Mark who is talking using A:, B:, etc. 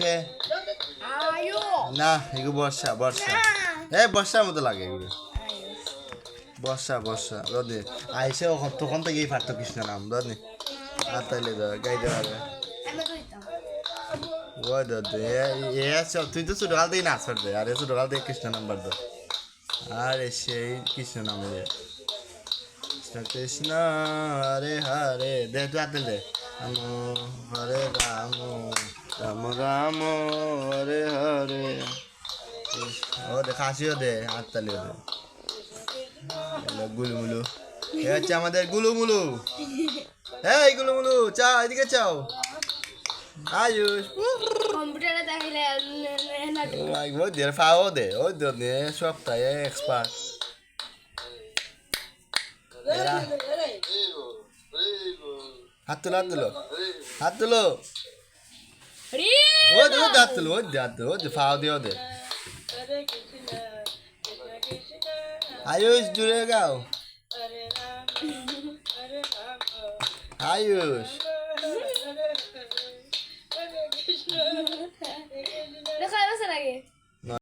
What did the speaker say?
A: খে
B: আয়ো।
A: না এগুলো বর্ষা বর্ষা। এই বর্ষার মতো লাগে এগুলো। বর্ষা বর্ষা রদে। আইসে ওখান তখন থেকেই পারতো কৃষ্ণ নাম রদে। আর তাইলে ধর গাইতে পারবে।
B: আমি কইতাম
A: ওই দে এ সব তুই তো ছোটকাল থেকে নাচ দে আরে ছোটকাল থেকে কৃষ্ণ নাম্বার দে। আরে সেই কৃষ্ণ নাম দে। কৃষ্ণ কৃষ্ণ হরে হরে। দে তুই হাতে দে। হরে রাম। রাম রাম হরে হরে। ও দে খাসিও দে হাততালিও দে। গুলুমুলু। এ হচ্ছে আমাদের গুলুমুলু। এই গুলুমুলু চা এদিকে চাও। আয়ুষ।
B: কম্পিউটারে দেখাইলে না
A: ওই দের ফাও দে ওই দে সপ্তাহে এক্সপার্ট হাত তুলো হাত তুলো। হাত তুলো। వద్దు వద్దు అత్తులు వద్దు అత్తు వద్దు ఫావది వద్దు ఆయుష్ జుడే గావు ఆయుష్ দেখা আছে নাকি